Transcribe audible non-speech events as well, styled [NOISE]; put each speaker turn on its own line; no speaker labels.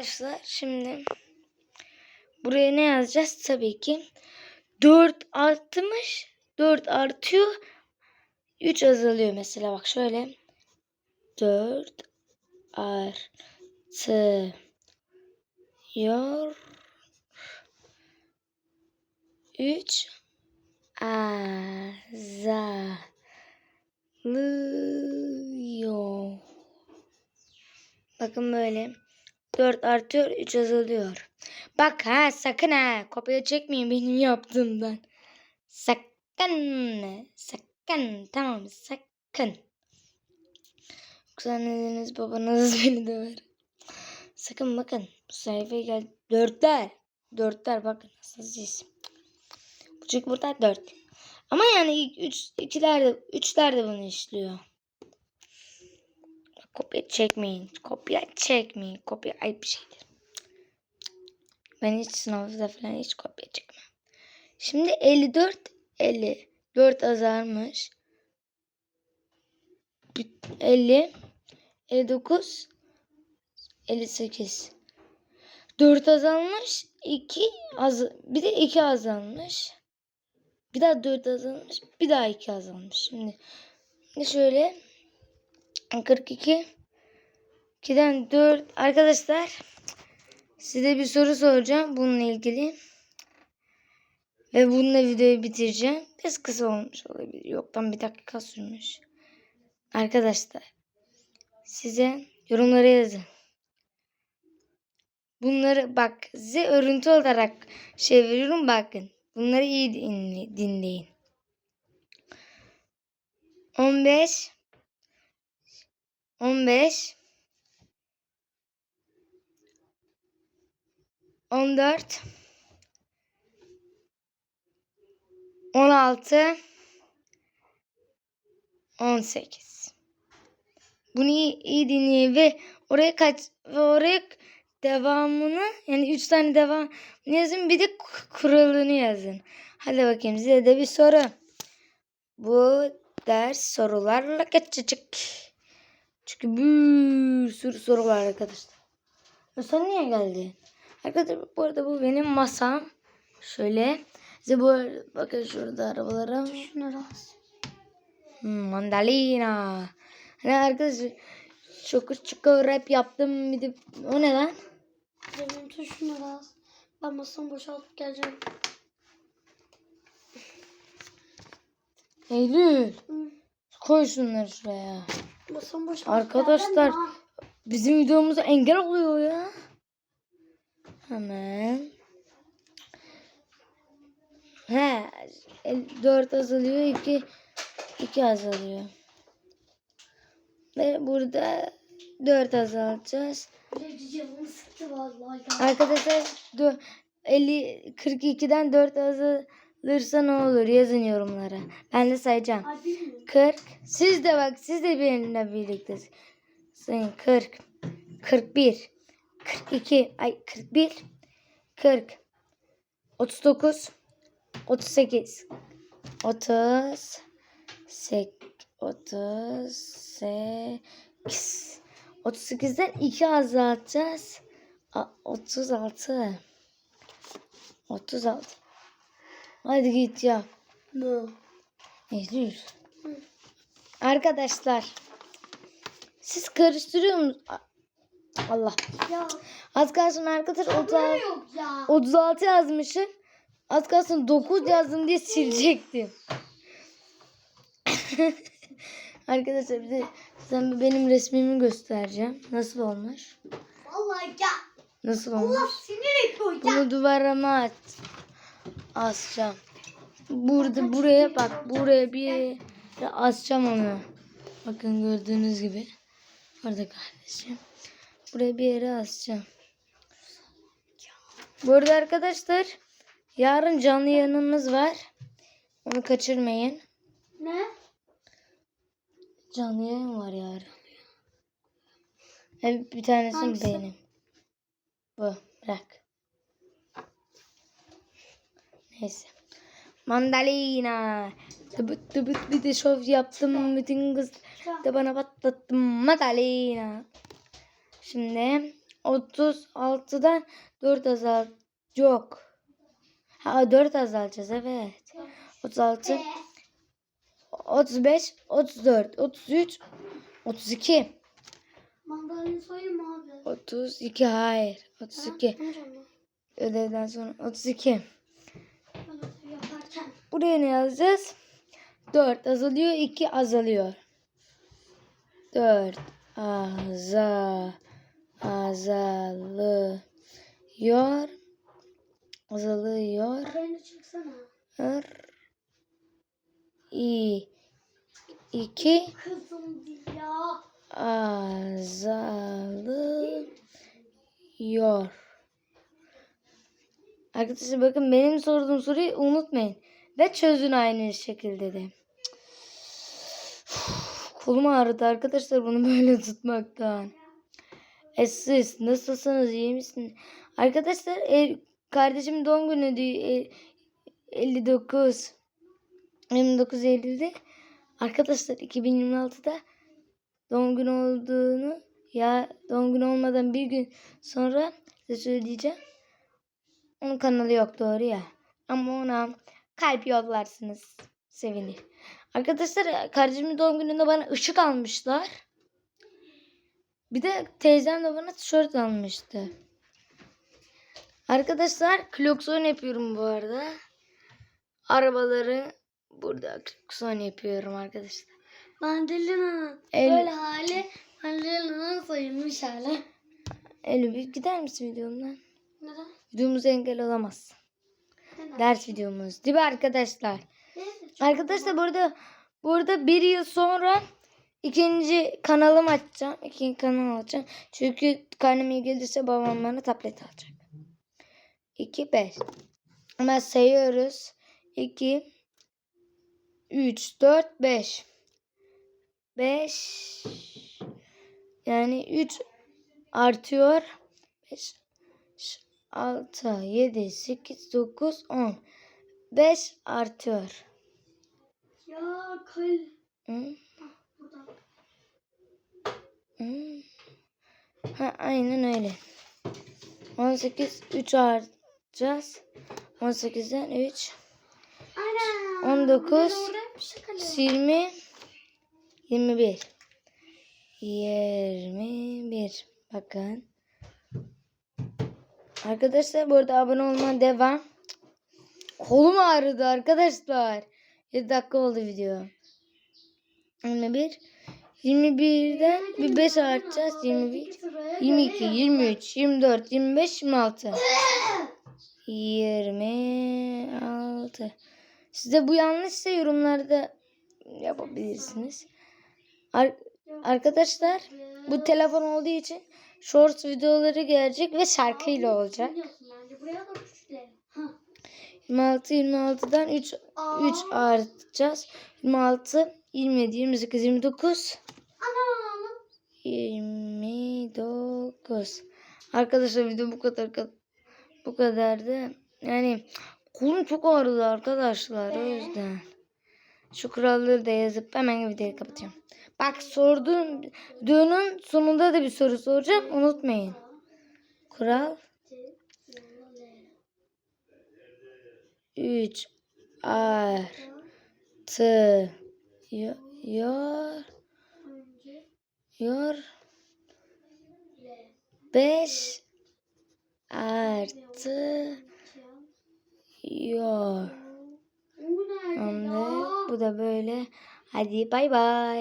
arkadaşlar şimdi buraya ne yazacağız? Tabii ki 4 artmış. 4 artıyor. 3 azalıyor mesela bak şöyle. 4 artıyor. 3 azalıyor. Bakın böyle. 4 artıyor, 3 azalıyor. Bak ha sakın ha kopya çekmeyin benim yaptığımdan. Sakın. Sakın. Tamam sakın. Yoksa anneniz babanız [LAUGHS] beni döver. Sakın bakın. Bu sayfaya gel. Dörtler. Dörtler bakın. Nasıl Bu çünkü burada dört. Ama yani üç, ikiler de, üçler de bunu işliyor. Kopya çekmeyin. Kopya çekmeyin. Kopya ayıp bir şeydir. Ben hiç sınavda falan hiç kopya çekmem. Şimdi 54 54 azalmış. 50 59 58 4 azalmış. 2 az bir de 2 azalmış. Bir daha 4 azalmış. Bir daha 2 azalmış. Şimdi şöyle 42 2'den 4 arkadaşlar size bir soru soracağım bununla ilgili. Ve bununla videoyu bitireceğim. Biraz kısa olmuş olabilir. Yoktan bir dakika sürmüş. Arkadaşlar size yorumlara yazın. Bunları bak size örüntü olarak şey veriyorum bakın. Bunları iyi dinle- dinleyin. 15 15 14 16 18 Bunu iyi, iyi dinleyin ve oraya kaç ve oraya devamını yani 3 tane devam yazın bir de kuralını yazın. Hadi bakayım size de bir soru. Bu ders sorularla geçecek. Çünkü bir sürü soru var arkadaşlar. Ya sen niye geldin? Arkadaşlar bu arada bu benim masam. Şöyle. Size bu arada, bakın şurada arabalara.
Şunları az.
Hmm, mandalina. Hani arkadaşlar çok çok rap yaptım bir de o ne lan?
Benim şunları az. Ben masamı boşaltıp geleceğim.
Eylül
Hı.
koy şunları şuraya.
Masamı boşaltıp
Arkadaşlar bizim videomuza engel oluyor ya. Hemen. He, 4 azalıyor, 2 2 azalıyor. Ve burada 4 azaltacağız. Arkadaşlar dö- 50 42'den 4 azalırsa ne olur yazın yorumlara. Ben de sayacağım.
Ay bilmiyorum.
40. Siz de bak siz de benimle birlikte sayın. 40. 41. 42. Ay 41. 40. 39. 38. 30. 38. 38'den 2 azaltacağız. A- 36. 36. Hadi git ya.
Ne?
Eylül. Arkadaşlar. Siz karıştırıyor musunuz? Allah.
Ya.
Az kalsın arkadaşlar 36,
yok ya.
36 yazmışım. Az kalsın 9 yazdım diye silecektim. [LAUGHS] arkadaşlar bir de sen benim resmimi göstereceğim. Nasıl olmuş?
Vallahi ya.
Nasıl olmuş?
Allah sinir ediyor ya.
Bunu duvarıma at. Asacağım. Burada buraya bak. Buraya bir asacağım onu. Bakın gördüğünüz gibi. Orada kardeşim. Buraya bir yere asacağım. Bu arada arkadaşlar yarın canlı yayınımız var. Onu kaçırmayın.
Ne?
Canlı yayın var yarın. Evet, bir tanesi
Hangisi?
benim. Bu. Bırak. Neyse. Mandalina. Tıbıt tıbıt bir de şov yaptım. Bütün kız da bana patlattım. Mandalina. Şimdi 36'dan 4 azalt. Yok. Ha 4 azaltacağız evet. 36, 35, 34, 33, 32.
Mandalini soyayım abi?
32 hayır. 32.
Amcam mı?
Ödevden sonra 32. Buraya ne yazacağız? 4 azalıyor, 2 azalıyor. 4 aza azalıyor. Azalıyor.
Arayına çıksana.
R i 2
Kızım ya.
azalıyor. Arkadaşlar bakın benim sorduğum soruyu unutmayın. Ve çözün aynı şekilde de. Kolum ağrıdı arkadaşlar bunu [LAUGHS] böyle tutmaktan. E siz nasılsınız iyi misiniz? Arkadaşlar e, kardeşim doğum günü diyor. E, 59 29 Eylül'de arkadaşlar 2026'da doğum günü olduğunu ya doğum günü olmadan bir gün sonra size söyleyeceğim. Onun kanalı yok doğru ya. Ama ona kalp yollarsınız. Sevinir. Arkadaşlar kardeşimin doğum gününde bana ışık almışlar. Bir de teyzem de bana tişört almıştı. Arkadaşlar klokson yapıyorum bu arada. Arabaları burada klokson yapıyorum arkadaşlar.
Mandalina'nın
El-
böyle hali Mandalina'nın soyulmuş hali.
Elif gider misin videomdan?
Neden?
Videomuza engel olamaz. Ders videomuz. Değil mi arkadaşlar? Arkadaşlar burada burada bir yıl sonra ikinci kanalımı açacağım. İkinci kanal açacağım. Çünkü karnım iyi gelirse babam bana tablet alacak. 2, 5. Hemen sayıyoruz. 2, 3, 4, 5. 5 yani 3 artıyor. 5, 6, 7, 8, 9, 10. 5 artıyor.
Ya kal. Burada.
Hı. Ha, aynen öyle. 18 3 artacağız. 18'den 3
Ana.
19,
Mandalina oradaymış kale.
20 21 21 bakın. Arkadaşlar bu arada abone olma devam. Kolum ağrıdı arkadaşlar. 7 dakika oldu video. 21 21'den bir 5 artacağız. 21 22, 23, 24, 25, 26. 26. Size bu yanlışsa yorumlarda yapabilirsiniz. Ar- arkadaşlar bu telefon olduğu için shorts videoları gelecek ve şarkıyla olacak.
Biliyorsun bence buraya da küçüklerim. Ha.
26, 26'dan 3, 3 artacağız. 26, 27, 28, 29,
Ana.
29. Arkadaşlar video bu kadar bu kadardı. Yani kolum çok ağrıdı arkadaşlar o yüzden. Şu kuralları da yazıp hemen videoyu kapatacağım. Bak sorduğum videonun sonunda da bir soru soracağım. Unutmayın. Kural 3 artı yor yor yor 5 artı yor.
Bu nerede ya?
Bu da böyle. Hadi bay bay.